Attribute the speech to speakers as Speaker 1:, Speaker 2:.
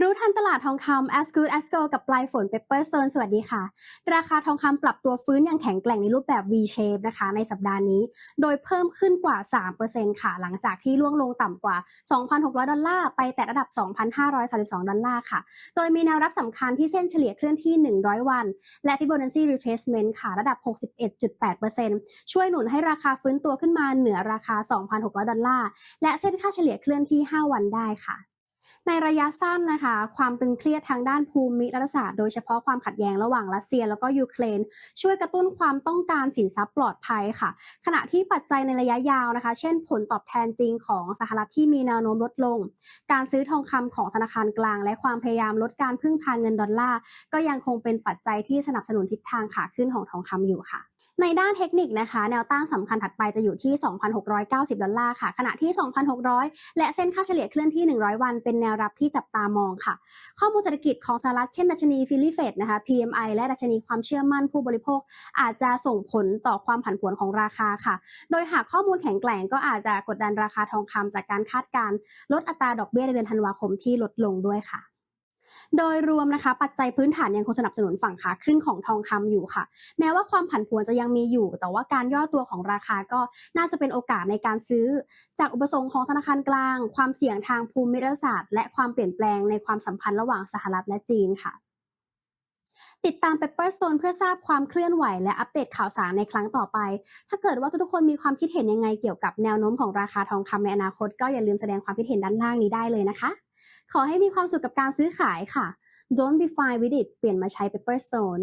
Speaker 1: รู้ทันตลาดทองคำ as good as gold กับปลายฝน Pepper Stone สวัสดีค่ะ ราคาทองคำปรับตัวฟื้นอย่างแข็งแกร่งในรูปแบบ V shape นะคะ ในสัปดาห์นี้ โดยเพิ่มขึ้นกว่า 3%ค่ะ หลังจากที่ล่วงลงต่ำกว่า 2,600 ดอลลาร์ ไปแตะระดับ 2,532 ดอลลาร์ค่ะ โดยมีแนวรับสำคัญที่เส้นเฉลี่ยเคลื่อนที่ 100 วัน และ Fibonacci retracement ค่ะ ระดับ 61.8%ช่วยหนุนให้ราคาฟื้นตัวขึ้นมาเหนือราคา 2,600 ดอลลาร์ และเส้นค่าเฉลี่ยเคลื่อนที่ 5 วันได้ค่ะ ในระยะสั้นนะคะ ความตึงเครียดทางด้านภูมิรัฐศาสตร์โดยเฉพาะความขัดแย้งระหว่างรัสเซีย แล้วก็ยูเครน ช่วยกระตุ้นความต้องการสินทรัพย์ปลอดภัยค่ะ ขณะที่ปัจจัยในระยะยาวนะคะ เช่นผลตอบแทนจริงของสหรัฐที่มีแนวโน้มลดลง การซื้อทองคำของธนาคารกลาง และความพยายามลดการพึ่งพาเงินดอลลาร์ก็ยังคงเป็นปัจจัยที่สนับสนุนทิศทางขาขึ้นของทองคำอยู่ค่ะในด้านเทคนิคนะคะ แนวต้านสำคัญถัดไปจะอยู่ที่ 2,690 ดอลลาร์ค่ะ ขณะที่ 2,600 และเส้นค่าเฉลี่ยเคลื่อนที่ 100 วันเป็นแนวรับที่จับตามองค่ะ ข้อมูลเศรษฐกิจของสหรัฐเช่นดัชนีฟิลิเฟดนะคะ PMI และดัชนีความเชื่อมั่นผู้บริโภค อาจจะส่งผลต่อความผันผวนของราคาค่ะ โดยหากข้อมูลแข็งแกร่งก็อาจจะกดดันราคาทองคำจากการคาดการณ์ลดอัตราดอกเบี้ยในเดือนธันวาคมที่ลดลงด้วยค่ะ โดยรวมนะคะ ปัจจัยพื้นฐานยังคงสนับสนุนฝั่งขาขึ้นของทองคำอยู่ค่ะ แม้ว่าความผันผวนจะยังมีอยู่ แต่ว่าการย่อตัวของราคาก็น่าจะเป็นโอกาสในการซื้อ จากอุปสงค์ของธนาคารกลาง ความเสี่ยงทางภูมิรัฐศาสตร์ และความเปลี่ยนแปลงในความสัมพันธ์ระหว่างสหรัฐและจีนค่ะติดตาม Pepper Stone เพื่อทราบความเคลื่อนไหวและอัปเดตข่าวสารในครั้งต่อไป ถ้าเกิดว่าทุกๆคนมีความคิดเห็นยังไงเกี่ยวกับแนวโน้มของราคาทองคำในอนาคต ก็อย่าลืมแสดงความคิดเห็นด้านล่างนี้ได้เลยนะคะ ขอให้มีความสุขกับการซื้อขายค่ะ Don't be fine with it เปลี่ยนมาใช้ Pepper Stone